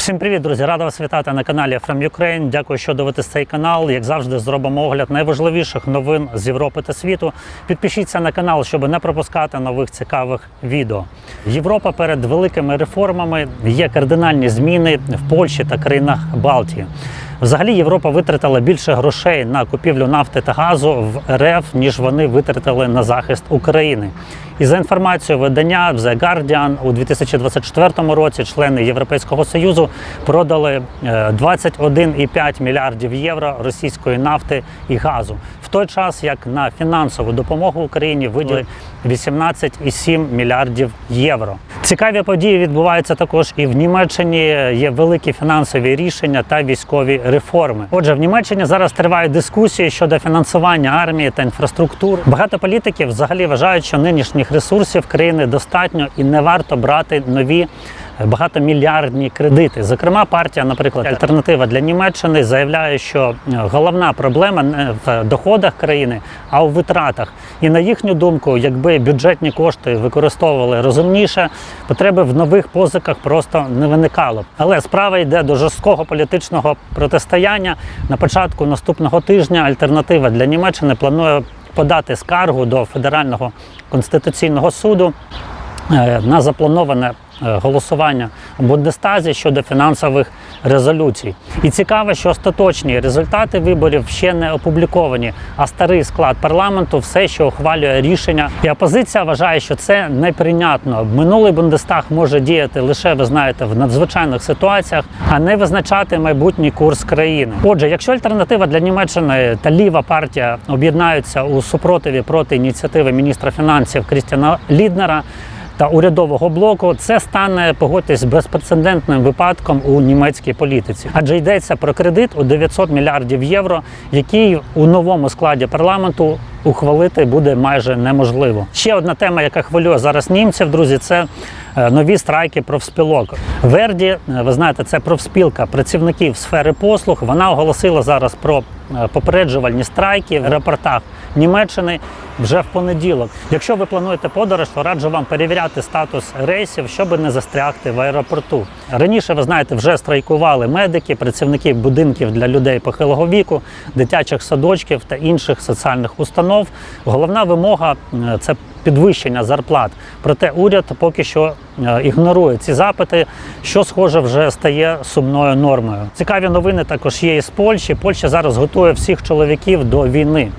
Всім привіт, друзі! Рада вас вітати на каналі From Ukraine. Дякую, що дивитесь цей канал. Як завжди, зробимо огляд найважливіших новин з Європи та світу. Підпишіться на канал, щоб не пропускати нових цікавих відео. Європа перед великими реформами є кардинальні зміни в Польщі та країнах Балтії. Взагалі Європа витратила більше грошей на купівлю нафти та газу в РФ, ніж вони витратили на захист України. І за інформацією видання The Guardian у 2024 році члени Європейського союзу продали е, 21,5 мільярдів євро російської нафти і газу. Той час як на фінансову допомогу Україні виділили 18,7 мільярдів євро. Цікаві події відбуваються також і в Німеччині. Є великі фінансові рішення та військові реформи. Отже, в Німеччині зараз тривають дискусії щодо фінансування армії та інфраструктур. Багато політиків взагалі вважають, що нинішніх ресурсів країни достатньо і не варто брати нові. Багатомільярдні кредити. Зокрема, партія, наприклад, альтернатива для Німеччини заявляє, що е, головна проблема не в доходах країни, а у витратах. І на їхню думку, якби бюджетні кошти використовували розумніше, потреби в нових позиках просто не виникало. Але справа йде до жорсткого політичного протистояння. На початку наступного тижня альтернатива для Німеччини планує подати скаргу до федерального конституційного суду е, на заплановане е, голосування в Бундестазі щодо фінансових резолюцій. І цікаво, що остаточні результати виборів ще не опубліковані, а старий склад парламенту все ще ухвалює рішення. І опозиція вважає, що це неприйнятно. Минулий Бундестаг може діяти лише, ви знаєте, в надзвичайних ситуаціях, а не визначати майбутній курс країни. Отже, якщо альтернатива для Німеччини та ліва партія об'єднаються у супротиві проти ініціативи міністра фінансів Крістіана Ліднера та урядового блоку, це стане погодьтесь безпрецедентним випадком у німецькій політиці, адже йдеться про кредит у 900 мільярдів євро, який у новому складі парламенту ухвалити буде майже неможливо. Ще одна тема, яка хвилює зараз німців, друзі, це е, нові страйки профспілок. Верді, е, ви знаєте, це профспілка працівників сфери послуг. Вона оголосила зараз про е, попереджувальні страйки в аеропортах Німеччини вже в понеділок. Якщо ви плануєте подорож, то раджу вам перевіряти статус рейсів, щоб не застрягти в аеропорту. Раніше ви знаєте, вже страйкували медики, працівники будинків для людей похилого віку, дитячих садочків та інших соціальних установ. Головна вимога е, це підвищення зарплат. Проте уряд поки що е, ігнорує ці запити, що схоже вже стає сумною нормою. Цікаві новини також є із Польщі. Польща зараз готує всіх чоловіків до війни.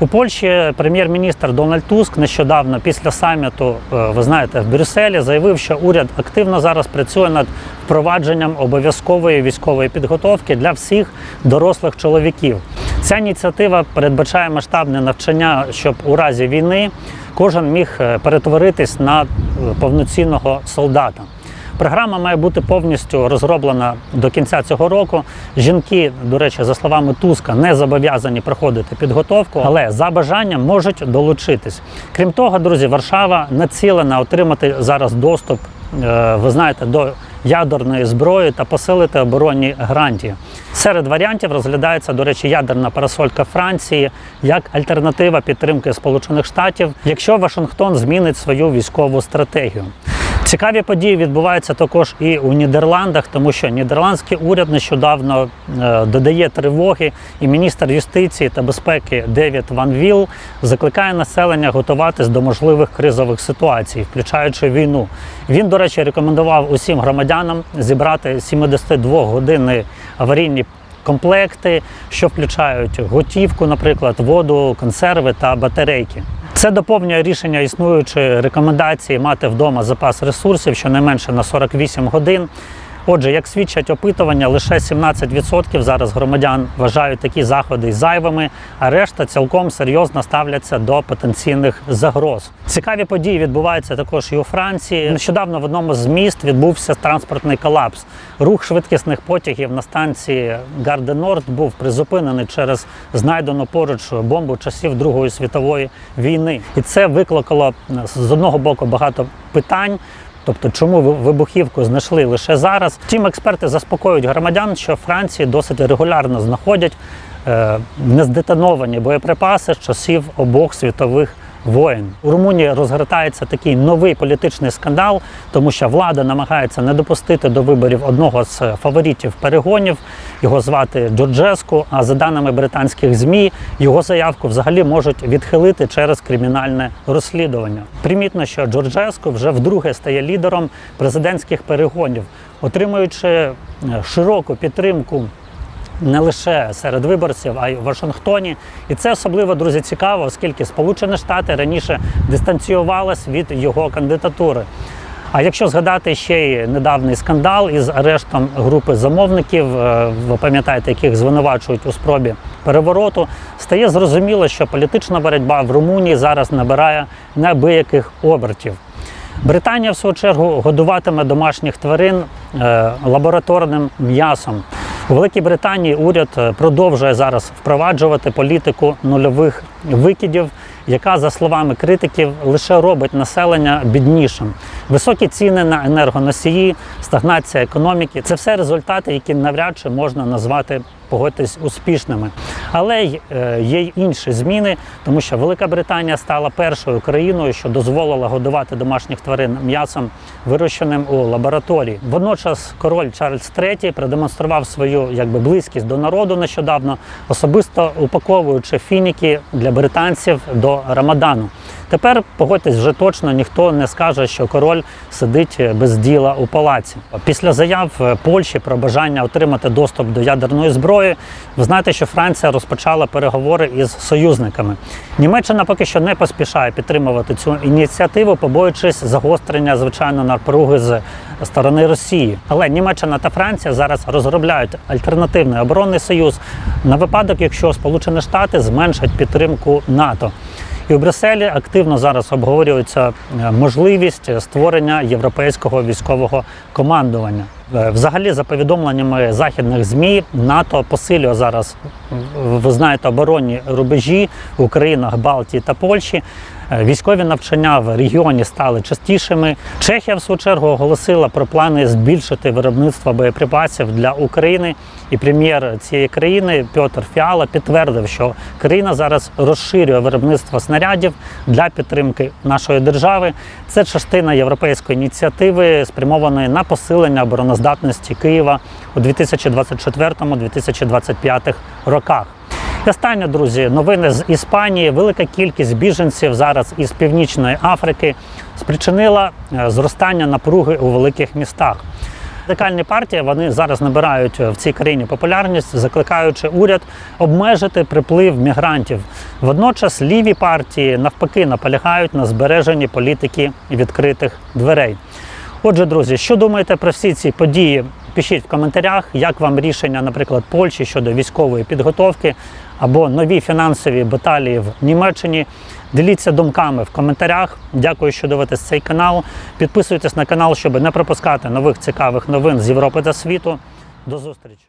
У Польщі прем'єр-міністр Дональд Туск нещодавно після саміту, е, ви знаєте, в Брюсселі заявив, що уряд активно зараз працює над впровадженням обов'язкової військової підготовки для всіх дорослих чоловіків. Ця ініціатива передбачає масштабне навчання, щоб у разі війни кожен міг е, перетворитись на е, повноцінного солдата. Програма має бути повністю розроблена до кінця цього року. Жінки, до речі, за словами Туска, не зобов'язані проходити підготовку, але за бажанням можуть долучитись. Крім того, друзі, Варшава націлена отримати зараз доступ, е, ви знаєте, до ядерної зброї та посилити оборонні гарантії. Серед варіантів розглядається, до речі, ядерна парасолька Франції як альтернатива підтримки Сполучених Штатів, якщо Вашингтон змінить свою військову стратегію. Цікаві події відбуваються також і у Нідерландах, тому що нідерландський уряд нещодавно е, додає тривоги, і міністр юстиції та безпеки Девід Ван Віл закликає населення готуватись до можливих кризових ситуацій, включаючи війну. Він, до речі, рекомендував усім громадянам зібрати 72 години аварійні комплекти, що включають готівку, наприклад, воду, консерви та батарейки. Це доповнює рішення існуючої рекомендації мати вдома запас ресурсів щонайменше на 48 годин. Отже, як свідчать опитування, лише 17% зараз громадян вважають такі заходи зайвими, а решта цілком серйозно ставляться до потенційних загроз. Цікаві події відбуваються також і у Франції. Нещодавно в одному з міст відбувся транспортний колапс. Рух швидкісних потягів на станції Гарде Норд був призупинений через знайдену поруч бомбу часів Другої світової війни, і це викликало з одного боку багато питань. Тобто, чому ви- вибухівку знайшли лише зараз? Втім, експерти заспокоюють громадян, що в Франції досить регулярно знаходять е, нездетоновані боєприпаси з часів обох світових воїн. У Румунії розгортається такий новий політичний скандал, тому що влада намагається не допустити до виборів одного з фаворитів перегонів. Його звати Джорджеску. А за даними британських змі, його заявку взагалі можуть відхилити через кримінальне розслідування. Примітно, що Джорджеску вже вдруге стає лідером президентських перегонів, отримуючи е, широку підтримку не лише серед виборців, а й в Вашингтоні. І це особливо друзі цікаво, оскільки Сполучені Штати раніше дистанціювалися від його кандидатури. А якщо згадати ще й недавній скандал із арештом групи замовників, е, ви пам'ятаєте, яких звинувачують у спробі перевороту, стає зрозуміло, що політична боротьба в Румунії зараз набирає неабияких обертів. Британія, в свою чергу, годуватиме домашніх тварин е, лабораторним м'ясом. У Великій Британії уряд е, продовжує зараз впроваджувати політику нульових викидів, яка, за словами критиків, лише робить населення біднішим. Високі ціни на енергоносії, стагнація економіки це все результати, які навряд чи можна назвати погодьтесь успішними. Але е, є й інші зміни, тому що Велика Британія стала першою країною, що дозволила годувати домашніх тварин м'ясом, вирощеним у лабораторії. Водночас король Чарльз III продемонстрував свою якби близькість до народу нещодавно, особисто упаковуючи фініки для британців до Рамадану. Тепер погодьтесь, вже точно ніхто не скаже, що король сидить без діла у палаці. Після заяв е, Польщі про бажання отримати доступ до ядерної зброї, ви знаєте, що Франція розпочала переговори із союзниками. Німеччина поки що не поспішає підтримувати цю ініціативу, побоюючись загострення, звичайно, напруги з сторони Росії. Але Німеччина та Франція зараз розробляють альтернативний оборонний союз на випадок, якщо Сполучені Штати зменшать підтримку НАТО. І у Брюсселі активно зараз обговорюється е, можливість створення європейського військового командування. Е, Взагалі, за повідомленнями західних змі, НАТО посилює зараз, ви знаєте, оборонні рубежі в Українах, Балтії та Польщі. Е, Військові навчання в регіоні стали частішими. Чехія, в свою чергу, оголосила про плани збільшити виробництво боєприпасів для України. І прем'єр цієї країни Петр Фіала підтвердив, що країна зараз розширює виробництво снарядів для підтримки нашої держави. Це частина європейської ініціативи, спрямованої на посилення обороноздатності Києва у 2024-2025 роках. Останнє, друзі, новини з Іспанії. Велика кількість біженців зараз із Північної Африки спричинила е, зростання напруги у великих містах. Радикальні партії вони зараз набирають в цій країні популярність, закликаючи уряд обмежити приплив мігрантів. Водночас ліві партії навпаки наполягають на збереженні політики відкритих дверей. Отже, друзі, що думаєте про всі ці події? Пишіть в коментарях, як вам рішення, наприклад, Польщі щодо військової підготовки або нові фінансові баталії в Німеччині. Діліться думками в коментарях. Дякую, що дивитесь цей канал. Підписуйтесь на канал, щоб не пропускати нових цікавих новин з Європи та світу. До зустрічі!